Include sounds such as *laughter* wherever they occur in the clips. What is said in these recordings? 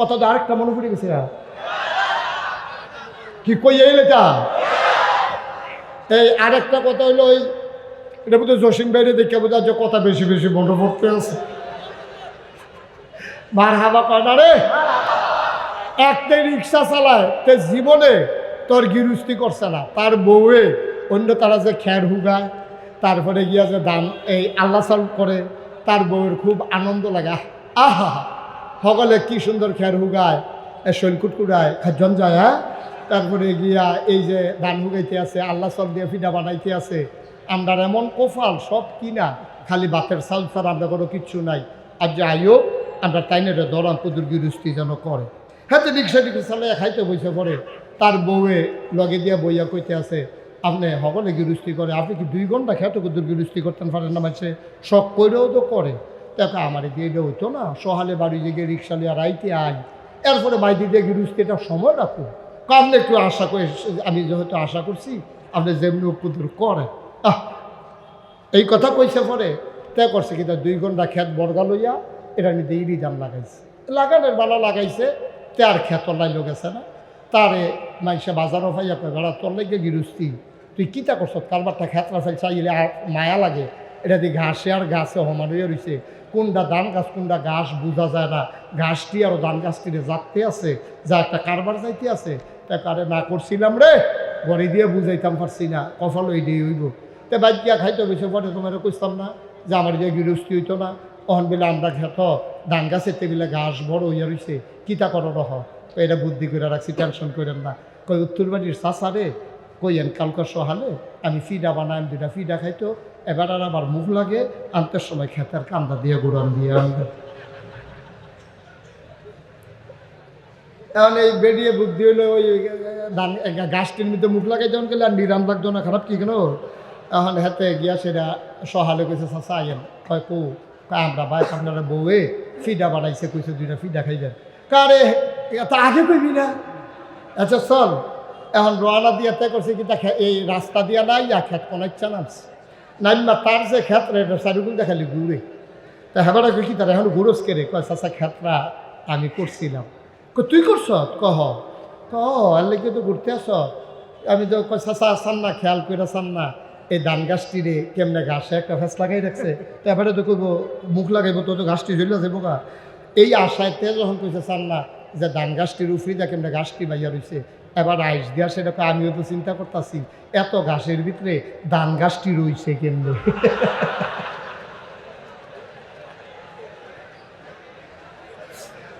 কথা তো আরেকটা মনে পড়ে গেছে কি কই এলে তা এই আরেকটা কথা হইল ওই, এটা বোধহয় জসিম বাইরে দেখে বোঝা যে কথা বেশি বেশি মনে পড়তে আছে। মার হাবা কয়, না রে একটা রিক্সা চালায়, তে জীবনে তোর গিরুস্তি করছে না। তার বউয়ে অন্য তারা যে খ্যার হুগায়, তারপরে গিয়া যে দান, এই আল্লাহ সাল করে, তার বউয়ের খুব আনন্দ লাগে। আহা সকলে কি সুন্দর খ্যার হুগায় শৈলকুট কুড়ায় খাজন যায় হ্যাঁ? তারপরে গিয়া এই যে ধান হুগাইতে আছে আল্লাহ সল দিয়ে ফিডা বানাইতে আছে। আমরা এমন কোফাল, সব কিনা, খালি বাতের সাল ছাড়া আমরা কোনো কিচ্ছু নাই। আর যে আইও আমরা তাইনের দরাম পুদুর গিরুস্তি যেন করে। হাতে রিক্সা টিক্সা চালাইয়া খাইতে বসে পড়ে তার বউয়ে লগে দিয়া বইয়া কইতে আছে, আপনি সকলে গিরুস্তি করে, আপনি কি দুই ঘণ্টা খেতে কুদুর গিরুস্তি করতেন পারেন না মাসে শখ করেও তো করে। দেখো আমার দিয়ে এটা হইতো না। সহালে বাড়ি যে রিক্সা লিয়া রাইতে আই এরপরে মাইদি দিয়ে গিরুস্তিটা সময় রাখো। আপনি একটু আশা করে আমি যেহেতু আশা করছি, আপনি যেমনি উপদূর করেন। আহ! এই কথা কইছে পরে, তে করছে কিন্তু দুই ঘণ্টা খেত বর্গা লইয়া এটা নিতে ইরি দাম লাগাইছে। লাগানোর বালা লাগাইছে, তে আর খেত লাইল গেছে না। তারে মাইসে বাজারও ফাইয়া কয়, বেড়া, তোর লাগে গিরুস্তি তুই কিতা করছ? কারবারটা খেতরা ফেল চাইলে আর মায়া লাগে। এটা দিয়ে ঘাসে আর ঘাসে হয়ে রয়েছে কোনটা ধান গাছ কোনটা ঘাস বোঝা যায় না। ঘাসটি আর ধান গাছটিরে যাতে আছে, যা একটা কারবার যাইতে আছে। তা কারে না করছিলাম রে? গড়ি দিয়ে বুঝাইতাম পারছি না কফল ওই দিয়ে হইব। তে বাদ গিয়া খাইতে বেশি পরে তোমার কইতাম না যে আমার দিয়ে গৃহস্থী হইতো না, অহন বেলা আমরা খেত ধান গাছের টেবিলে ঘাস বড় হইয়া রইছে কিতা করো রহ? এটা বুদ্ধি করে রাখছি, টেনশন করেন না। কই উত্তর বাড়ির চাষারে কইয়েন কালকা সহালে? আমি ফিডা বানাই দুটা ফিডা খাইতো এবার আর আমার মুখ লাগে, আনতে সময় খেতের কান্দা দিয়ে গুড়ান দিয়ে আনবে এখন এই বেরিয়ে বুদ্ধি হলো, ওই গাছটির মধ্যে মুখ লাগাই যখন গেলে আর নিরাম লাগতো না, খারাপ কি কেন? এখন হাতে গিয়া সেটা সহালে কইছে আইন কয়, কো আমরা ভাই আপনারা বউয়ে ফিডা বানাইছে, কইছে, দুইটা ফিডা খাইবেন। কারে, তা আগে কইবি না? আচ্ছা চল। এখন রোয়ানা দিয়ে তে করছে কি এই রাস্তা দিয়া নাই ইয়া খেত কোনো ইচ্ছা নামছে তার যে ক্ষেত রে চারিগুল দেখালি তা কি তার এখন কেরে কয় ক্ষেতরা আমি করছিলাম তুই করছ কহ ক আর লেগে তো ঘুরতে আস আমি তো কয় চাষা আসান না, খেয়াল করে আসান না। এই ধান গাছটিরে কেমনে ঘাসে একটা ফেস লাগাই রাখছে? তারপরে তো কইব, মুখ লাগাইব, তো তো ঘাসটি ঝুলে যাব গা। এই আশায় তে যখন কইছে চান না, যে ধান গাছটির উফরি কেমনে ঘাসটি বাইয়া রইছে? এবার আইস দিয়া সেটা কয় আমিও তো চিন্তা করতেছি এত ঘাসের ভিতরে ধান গাছটি রইছে কেমনে?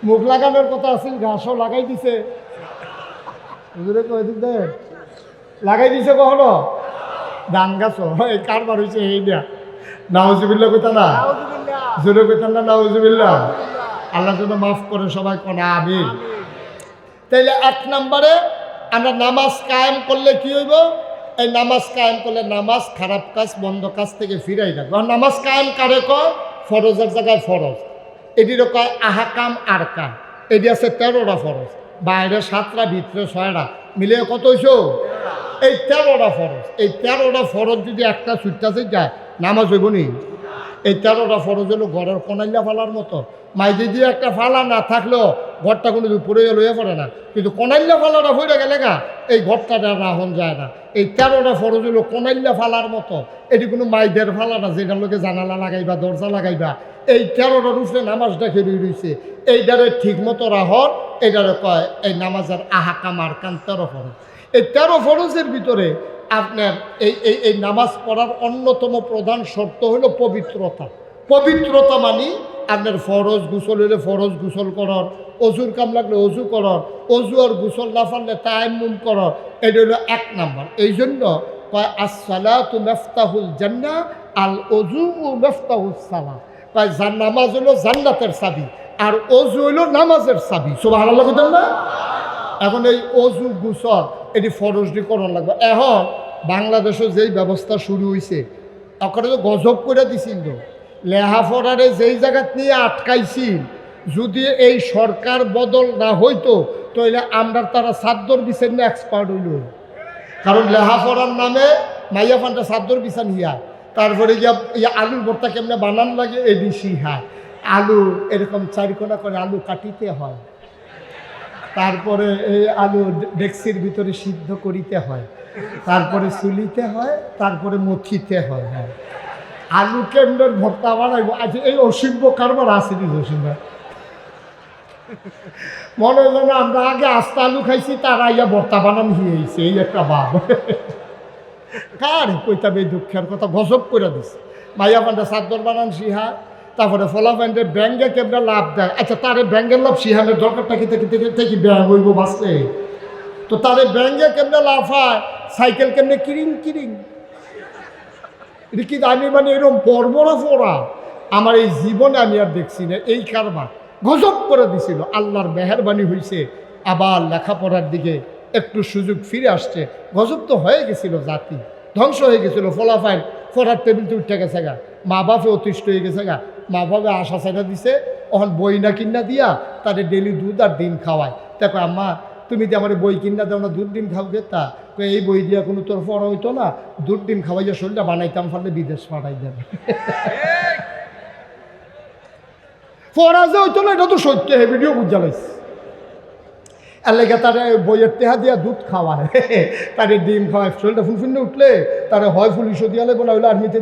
মুখ লাগানোর কথা আছিল ঘাসও লাগাই দিছে। লাগাই দিছে কখনো? ধান গাছও এই কারবার হয়েছে এই দিয়া নাউজুবিল্লা কইতা না? জোরে কইতাম না নাউজুবিল্লা আল্লাহ যেন মাফ করে সবাই কনা আমিন। তাইলে এক নম্বরে আমরা নামাজ কায়েম করলে কি হইব? এই নামাজ কায়েম করলে নামাজ খারাপ কাজ, বন্ধ কাজ থেকে ফিরাই রাখব আর নামাজ কায়েম কারে কয়? ফরজের জায়গায় ফরজ। এটিরও কয় আহাকাম আর কাম এটি আছে তেরোটা ফরজ। বাইরে সাতটা, ভিতরে ছয়টা। মিলে কত হইছো? এই তেরোটা ফরজ। এই তেরোটা ফরজ যদি একটা ছুটতে যায় নামাজ হইব নি? এই তেরোটা ফরজ হলো ঘরের কনাইলা ফালার মতো। মাইদি দিয়ে একটা ফালা না থাকলেও ঘরটা কোনো উপরে লইয়া পড়ে না। কিন্তু কনাইল্লা ফালাটা হয়ে গেলে গা, এই ঘরটা রাহন যায় না। এই তেরোটা ফরজ হলো কনাইল্লা ফালার মতো। এটি কোনো মাইদের ফালা না যেটার লোকে জানালা লাগাইবা, দরজা লাগাইবা। এই তেরোটার উপরে নামাজটা খেয়ে রয়েছে এইটারে ঠিক মতো রাহন, এইটারে কয়, এই নামাজের আহাকাম আর কান তেরো ফরজ। এই তেরো ফরজের ভিতরে আপনার এই এই এই নামাজ পড়ার অন্যতম প্রধান শর্ত হলো পবিত্রতা। পবিত্রতা মানি আপনার ফরজ গুসল হলে ফরজ গুসল করার, অজুর কাম লাগলে অজু করার, অজু আর গুসল না পারলে তায়াম্মুম করার, এটা হলো এক নাম্বার। এই জন্য কয়, আসসালাতু মেফতাহুল জান্না আল অজু ও মেফতাহুল সালা কয়, জান, নামাজ হলো জান্নাতের চাবি, আর অজু হলো নামাজের চাবি। সব ভালো লাগে না? এখন এই অজু, গুসল, এটি ফরজটি করার লাগবে। এখন বাংলাদেশে যেই ব্যবস্থা শুরু হয়েছে ওখানে তো গজব করে দিছিল তো। লেহাফড়ারে যেই জায়গাত নিয়ে আটকাইছিল, যদি এই সরকার বদল না হইতো তাহলে আমরা তারা সাদ্দর বিচার নিয়ে এক্সপার্ট হইল। কারণ লেহাফড়ার নামে মাইয়া ফান্ডা সাদ্দর বিচার হিয়া তারপরে গিয়া ইয়া আলুর ভর্তা কেমনে বানান লাগে এডিসি হ্যাঁ আলু এরকম চারিকোনা করে আলু কাটিতে হয়। তারপরে এই আলু ডেক্সির ভিতরে সিদ্ধ করিতে হয়। তারপরে চুলিতে হয়, তারপরে মথিতে হয় হ্যাঁ। আলু কেন্দ্রের ভর্তা বানাইব। আজ এই অসিম্ভ কারবার আছে নি অসিম্ভ মনে হয় যেন আমরা আগে আস্তা আলু খাইছি, তারা ইয়া ভর্তা বানান হয়েছে এই একটা ভাব কার কইতাম এই দুঃখের কথা, গজব করে দিছে। মাইয়া পান্ডা চাদর বানান সিহা তারপরে ফলা প্যান্ডে ব্যাঙ্গে কেমন লাভ দেয়? আচ্ছা তারে ব্যাঙ্গের লাভ সিহানের দরকারটা কি থেকে থেকে থেকে ব্যাঙ্গ হইব বাঁচলে তো তারে ব্যাঙ্গে কেমনে লাভ হয়? সাইকেল কেমনে কিরিং কিরিং। এটা আমি মানে এরকম পরবরা পড়া আমার এই জীবনে আমি আর দেখছি না। এই কারবার গজব করে দিছিল। আল্লাহর মেহরবানি হয়েছে আবার লেখাপড়ার দিকে একটু সুযোগ ফিরে আসছে। গজব তো হয়ে গেছিল জাতি। ধ্বংস হয়ে গেছিল ফলাফাইল পড়ার টেবিলতে উঠে গেছে গা। মা বাপে অতিষ্ঠ হয়ে গেছে গা। মা বাপে আশা চাইটা দিছে। অহন বই না কিনা দিয়া তাদের ডেলি দুধ আর ডিম খাওয়ায়। দেখো আম্মা, তুমি যে আমার বই কিনা দাও না, দুধ ডিম খাও কই এই বই দিয়া কোনো তোর পড়া হইতো না, দুধ ডিম খাওয়াইয়া শরীরটা বানাইতাম পারলে বিদেশ পাঠাই দেবে পড়া যে হইতো না, এটা তো সত্য, হে ভিডিও বুঝা তারে বইয়ের টেহা দিয়া দুধ খাওয়ায় ডিম খাওয়ায়, শরীরটা ফুলফুন্নে উঠলে তারে হয় না হইলে আর্মিতে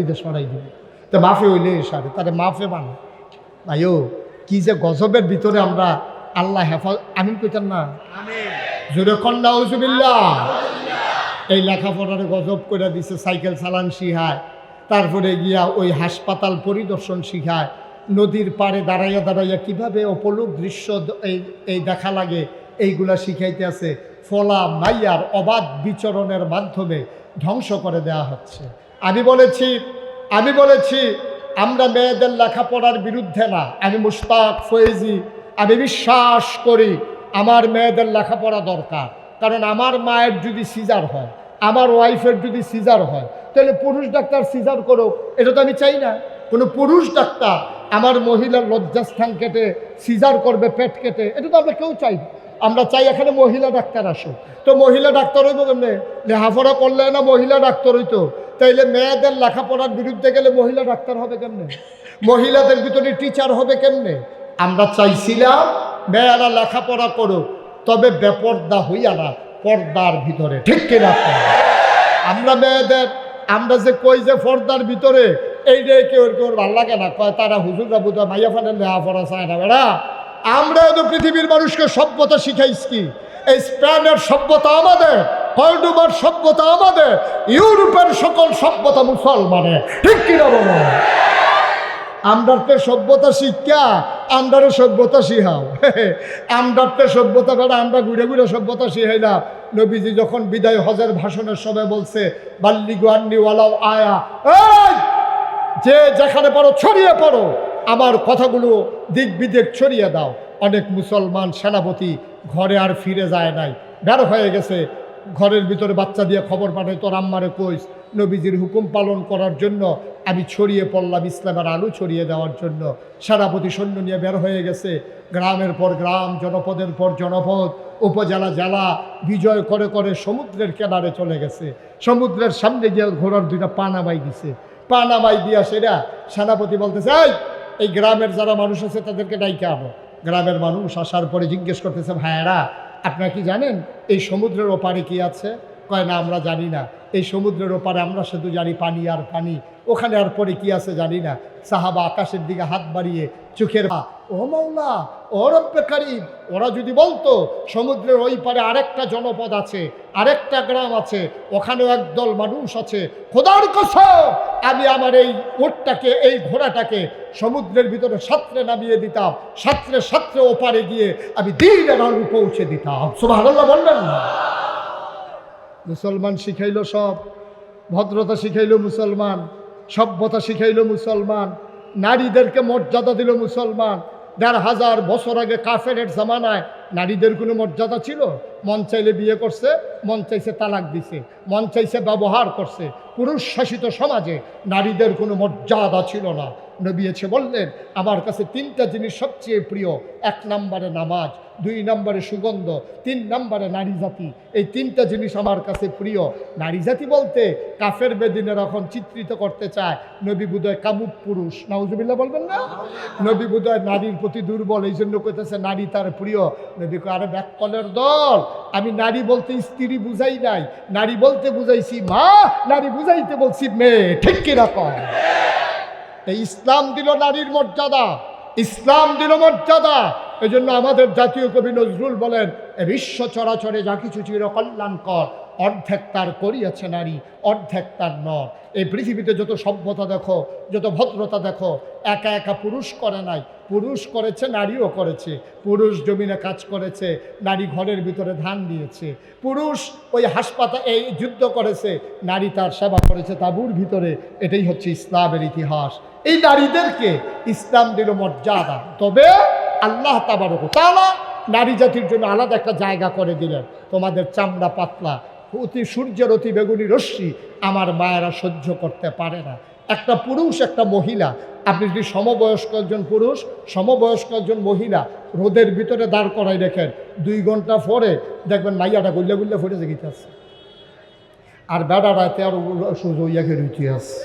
বিদেশ পাঠাই দিবে। তো মাফে হইলে সারে, তারে মাফে বানা ভাইও, কি যে গজবের ভিতরে আমরা আল্লাহ হেফাজ আমিন কইতাম না? জোরে এই লেখাপড়ারে গজব করে দিছে সাইকেল চালান শিখায়, তারপরে গিয়া ওই হাসপাতাল পরিদর্শন শিখায়, নদীর পাড়ে দাঁড়াইয়া দাঁড়াইয়া কীভাবে অপলুক দৃশ্য এই এই দেখা লাগে, এইগুলা শিখাইতে আছে। ফলা মাইয়ার অবাধ বিচরণের মাধ্যমে ধ্বংস করে দেওয়া হচ্ছে। আমি বলেছি আমি বলেছি, আমরা মেয়েদের লেখাপড়ার বিরুদ্ধে না। আমি মুশতাক ফয়েজি, আমি বিশ্বাস করি আমার মেয়েদের লেখাপড়া দরকার। কারণ আমার মায়ের যদি সিজার হয়, আমার ওয়াইফের যদি সিজার হয়, তাহলে পুরুষ ডাক্তার সিজার করো এটা তো আমি চাই না। কোনো পুরুষ ডাক্তার আমার মহিলার লজ্জাস্থান কেটে, সিজার করবে, পেট কেটে, এটা তো আমরা কেউ চাই আমরা চাই এখানে মহিলা ডাক্তার আসুক। তো মহিলা ডাক্তার হইব কেমনে? লেখাপড়া করলে না মহিলা ডাক্তার হইতো? তাইলে মেয়েদের লেখাপড়ার বিরুদ্ধে গেলে মহিলা ডাক্তার হবে কেমনে? মহিলাদের ভিতরে টিচার হবে কেমনে? আমরা চাইছিলাম মেয়েরা লেখাপড়া করুক, তবে বেপর্দা হইয়া না, পর্দার ভিতরে। ঠিক কিনা? আমরা মেয়েদের, আমরা যে কই যে পর্দার ভিতরে, এই রে কেউ কেউ ভালো লাগে না, কয় তারা হুজুররা বুঝা মাইয়া ফানের লেখাপড়া চায় না, বেড়া। আমরা তো পৃথিবীর মানুষকে সভ্যতা শিখাইছি কি? এই স্পেনের সভ্যতা আমাদের কর্ডোবার সভ্যতা আমাদের, ইউরোপের সকল সভ্যতা মুসলমানের। ঠিক কিনা বলো? আমরাতে সভ্যতা শিক্ষা আমরারও সভ্যতা শিখাও *laughs* আমরাতে সভ্যতা বেড়া আমরা ঘুরে ঘুরে সভ্যতা শিখাইলাম নবীজি যখন বিদায় হজের ভাষণের সময় বলছে বাল্লি গুয়ান্নিওয়ালাও আয়া। এই, যে যেখানে পারো ছড়িয়ে পড়ো। আমার কথাগুলো দিক বিদিক ছড়িয়ে দাও। অনেক মুসলমান সেনাপতি ঘরে আর ফিরে যায় নাই। বের হয়ে গেছে। ঘরের ভিতরে বাচ্চা দিয়ে খবর পাঠায়, তোর আম্মারে কইস, নবীজির হুকুম পালন করার জন্য আমি ছড়িয়ে পড়লাম ইসলামের আলু ছড়িয়ে দেওয়ার জন্য। সেনাপতি সৈন্য নিয়ে বের হয়ে গেছে। গ্রামের পর গ্রাম, জনপদের পর জনপদ, উপজেলা, জেলা, বিজয় করে করে সমুদ্রের কেনারে চলে গেছে। সমুদ্রের সামনে গিয়ে ঘোড়ার দুইটা পানাবাই দিছে। পানাবাই দিয়া সেরা সেনাপতি বলতেছে, এই এই গ্রামের যারা মানুষ আছে তাদেরকে ডাইকে আনো। গ্রামের মানুষ আসার পরে জিজ্ঞেস করতেছে, ভাইয়েরা, আপনারা কি জানেন এই সমুদ্রের ওপারে কি আছে? কয়, না, আমরা জানি না। এই সমুদ্রের ওপারে আমরা শুধু জানি পানি আর পানি। ওখানে আর পরে কি আছে জানি না। সাহাবা আকাশের দিকে হাত বাড়িয়ে চোখের পা, ও মাওলা ও কারিম ওরা যদি বলতো সমুদ্রের ওই পারে আরেকটা জনপদ আছে আরেকটা গ্রাম আছে ওখানেও একদল মানুষ আছে খোদার কসম আমি আমার এই ওটটাকে এই ঘোড়াটাকে সমুদ্রের ভিতরে সাঁতরে নামিয়ে দিতাম। সাঁতরে সাঁতরে ওপারে গিয়ে আমি দিনের আলু পৌঁছে দিতাম। সুবাহ বলবেন না। মুসলমান শিখাইল সব, ভদ্রতা শিখাইল মুসলমান, সভ্যতা শিখাইল মুসলমান, নারীদেরকে মর্যাদা দিল মুসলমান। দেড় হাজার বছর আগে কাফেরের জামানায় নারীদের কোনো মর্যাদা ছিল? মন চাইলে বিয়ে করছে, মন চাইছে তালাক দিছে, মন চাইছে ব্যবহার করছে। পুরুষ শাসিত সমাজে নারীদের কোনো মর্যাদা ছিল না। নবী এসে বললেন, আমার কাছে তিনটা জিনিস সবচেয়ে প্রিয়। এক নম্বরে নামাজ, দুই নম্বরে সুগন্ধ, তিন নম্বরে নারী জাতি। এই তিনটা জিনিস আমার কাছে প্রিয়। নারী জাতি বলতে কাফের বেদিনের এখন চিত্রিত করতে চায় নবী বুদয় কামুক পুরুষ। নাউজুবিল্লাহ বলবেন না? নবী বুদয় নারীর প্রতি দুর্বল এই জন্য কইতেছে নারী তার প্রিয়। নবী আরে ব্যাককলের দল। আমি নারী বলতে স্ত্রী বুঝাই নাই। নারী বলতে বুঝাইছি মা, নারী বুঝাইতে বলছি মেয়ে। ঠিক কীরকম এই ইসলাম দিল নারীর মর্যাদা, ইসলাম দিল মর্যাদা। এই জন্য আমাদের জাতীয় কবি নজরুল বলেন, এ বিশ্ব চরাচরে যা কিছু চির কল্যাণকর, অর্ধেক তার করিয়াছে নারী, অর্ধেক তার নর। এই পৃথিবীতে যত সভ্যতা দেখো, যত ভদ্রতা দেখো, একা একা পুরুষ করে নাই। পুরুষ করেছে, নারীও করেছে। পুরুষ জমিনে কাজ করেছে, নারী ঘরের ভিতরে ধান দিয়েছে। পুরুষ ওই হাসপাতাল, এই যুদ্ধ করেছে, নারী তার সেবা করেছে তাবুর ভিতরে। এটাই হচ্ছে ইসলামের ইতিহাস। এই নারীদেরকে ইসলাম দিল মর্যাদা। তবে আল্লাহ তাবারক তালা নারী জাতির জন্য আলাদা একটা জায়গা করে দিলেন। তোমাদের চামড়া পাতলা, অতি সূর্যের অতি বেগুনি রশ্মি আমার মায়েরা সহ্য করতে পারে না। একটা পুরুষ, একটা মহিলা। আপনি যদি সমবয়স্ক একজন পুরুষ, সমবয়স্ক একজন মহিলা, রোদের ভিতরে দাঁড় করাই রেখেন, দুই ঘণ্টা পরে দেখবেন মাইয়াটা গুল্লে গুল্লে ফুটে জেগিতে আছে আর বেড়া রাতে আর সুযোগ ইয়াকে রুচি আছে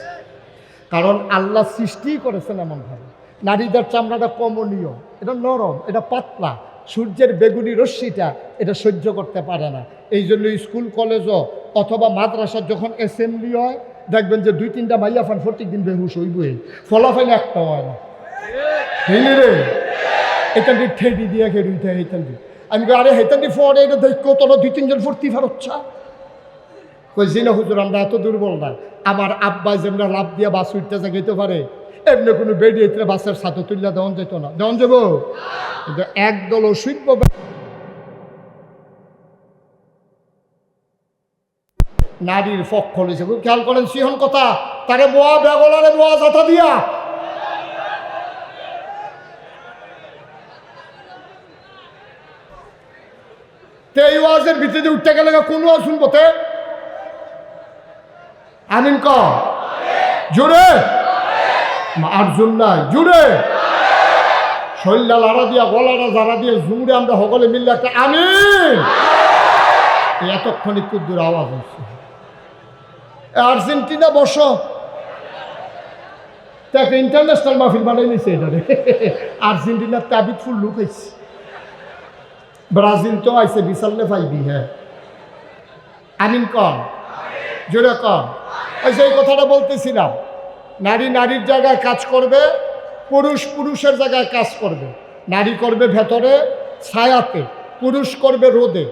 কারণ আল্লাহ সৃষ্টি করেছেন এমনভাবে। নারীদের চামড়াটা কমনীয়, এটা নরম, এটা পাতলা, সূর্যের বেগুনি রশ্মিটা এটা সহ্য করতে পারে না। এই জন্য স্কুল, কলেজও অথবা মাদ্রাসার যখন অ্যাসেম্বলি হয়, দেখবেন যে দুই তিনটা মাইয়া ফান প্রত্যেক দিন বেহুশ হইবই। ফলাফল একটা হয় না। দিয়ে ঠেডি দিয়ে খেয়ে দি আমি আরে হেতান ফোয়ারে এটা তোরা দুই তিনজন ফুর্তি ফেরচ্ছা? কইছি না হুজুর, আমরা এত দুর্বল না। আমার আব্বা যেমন লাভ দিয়ে বাস উঠতে জাগাইতে পারে, এমনি কোনো বেডি এতে বাসের সাথে তুললে দেওয়ান যেত না। দেওয়ান যাব কিন্তু একদল অসুখ নারীর পক্ষ লইছে। খুব খেয়াল করেন সিহন কথা। তারে বোয়া বেগলারে বোয়া যাতা দিয়া। তে এই ওয়াজের ভিতরে উঠতে গেলে কোন শুনব তে আমিন ক? জুড়ে আর্জুন নাই জুড়ে শৈল্লা লাড়া দিয়া গলাটা জারা দিয়ে জুড়ে আমরা সকলে মিললে একটা আমিন। এতক্ষণে কুদ্দুর আওয়াজ হচ্ছে। আর্জেন্টিনা বসো। তাকে ইন্টারন্যাশনাল মাহফিল বানাই নিছে এটা রে। আর্জেন্টিনার তাবিদ ফুল লুকাইছে। ব্রাজিল তো আইসে বিশাল্লে পাইবি হ্যাঁ আমিন কম জোরে কম সেই কথাটা বলতেছিলাম, নারী নারীর জায়গায় কাজ করবে, পুরুষ পুরুষের জায়গায় কাজ করবে। নারী করবে ভেতরে, ছায়াতে, পুরুষ করবে রোদে।